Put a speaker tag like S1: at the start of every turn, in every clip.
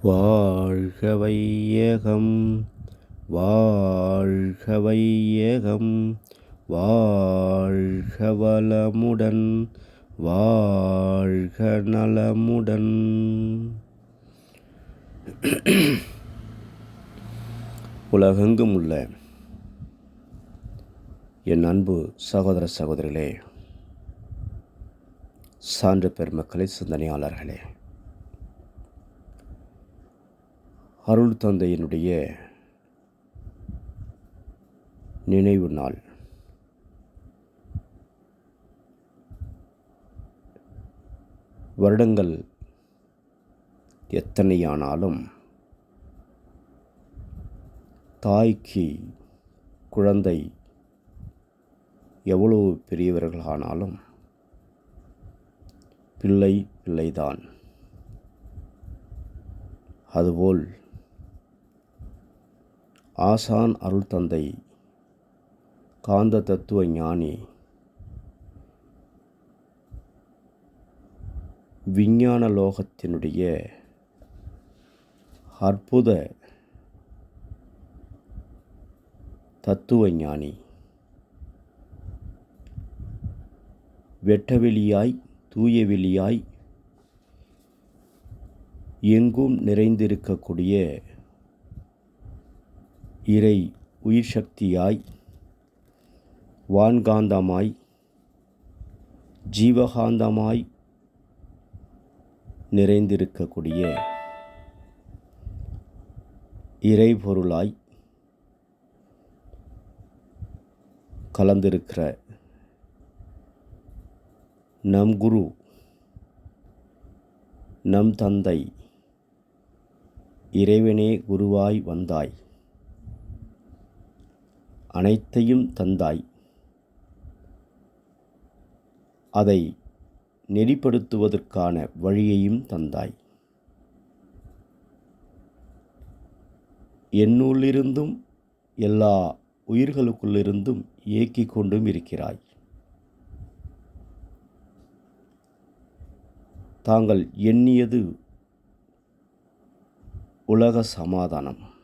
S1: வாழ்க வையகம் வாழ்க வையகம் வாழ்க வளமுடன் வாழ்க நலமுடன் உலகெங்கும் உள்ள என் அன்பு சகோதர சகோதரிகளே சான்று பெருமக்களை சிந்தனையாளர்களே அருள் தந்தையினுடைய நினைவு நாள். வருடங்கள் எத்தனையானாலும் தாய்க்கு குழந்தை எவ்வளவு பெரியவர்களானாலும் பிள்ளை பிள்ளைதான். அதுபோல் ஆசான் அருள் தந்தை காந்த தத்துவ ஞானி விஞ்ஞான லோகத்தினுடைய அற்புத தத்துவ ஞானி வெட்டவெளியாய் தூயவெளியாய் எங்கும் நிறைந்திருக்கக்கூடிய இறை உயிர் சக்தியாய் வான்காந்தமாய் ஜீவகாந்தமாய் நிறைந்திருக்கக்கூடிய இறைபொருளாய் கலந்திருக்கிற நம் குரு நம் தந்தை இறைவனே குருவாய் வந்தாய். அனைத்தையும் தந்தாய். அதை நெறிப்படுத்துவதற்கான வழியையும் தந்தாய். என்னுள்ளிருந்தும் எல்லா உயிர்களுக்குள்ளிருந்தும் இயக்கிக் கொண்டும் இருக்கிறாய். தாங்கள் எண்ணியது உலக சமாதானம்.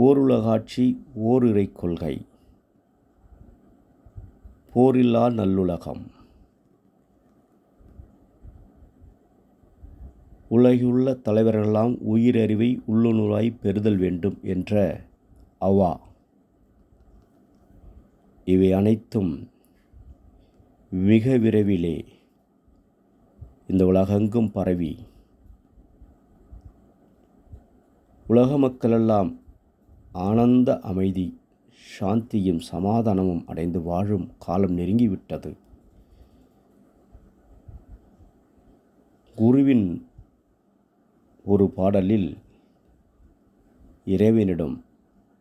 S1: ஓருலகாட்சி ஓரிறை கொள்கை. போரில்லா நல்லுலகம். உலகிலுள்ள தலைவர்களெல்லாம் உயிரறிவை உள்ளுணர்வாய் பெறுதல் வேண்டும் என்ற அவா இவை அனைத்தும் மிக விரைவிலே இந்த உலகெங்கும் பரவி. உலக மக்களெல்லாம் ஆனந்த அமைதி சாந்தியும் சமாதானமும் அடைந்து வாழும் காலம் நெருங்கிவிட்டது. குருவின் ஒரு பாடலில் இறைவனிடம்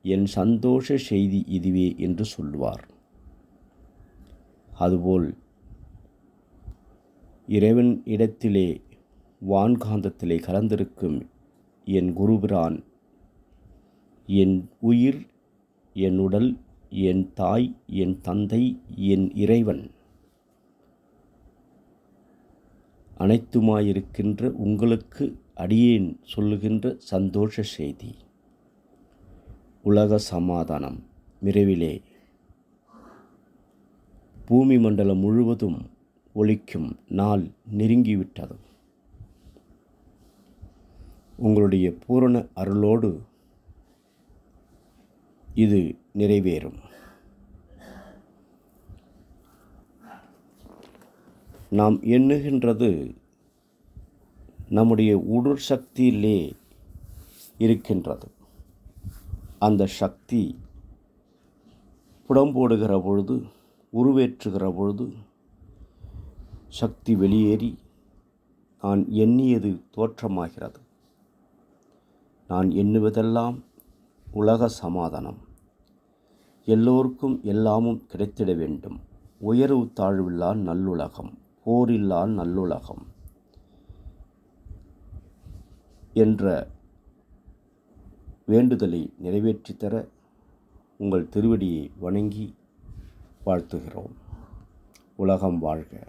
S1: என் சந்தோஷ செய்தி இதுவே என்று சொல்வார். அதுபோல் இறைவன் இடத்திலே வான்காந்தத்திலே கலந்திருக்கும் என் குருபிரான் என் உயிர் என் உடல் என் தாய் என் தந்தை என் இறைவன். அனைத்துமாயிருக்கின்ற உங்களுக்கு அடியேன் சொல்லுகின்ற சந்தோஷ செய்தி. உலக சமாதானம் விரைவிலே. பூமி மண்டலம் முழுவதும் ஒழிக்கும் நாள் நெருங்கிவிட்டது. உங்களுடைய பூரண அருளோடு இது நிறைவேறும். நாம் எண்ணுகின்றது நம்முடைய உடற் சக்தியிலே இருக்கின்றது. அந்த சக்தி புடம்போடுகிற பொழுது உருவேற்றுகிற பொழுது சக்தி வெளியேறி நான் எண்ணியது தோற்றமாகிறது. நான் எண்ணுவதெல்லாம் உலக சமாதானம். எல்லோருக்கும் எல்லாமும் கிடைத்திட வேண்டும். உயர்வு தாழ்வில்லா நல்லுலகம் போரில்லா நல்லுலகம் என்ற வேண்டுதலை நிறைவேற்றித்தர உங்கள் திருவடியை வணங்கி வாழ்த்துகிறோம். உலகம் வாழ்க.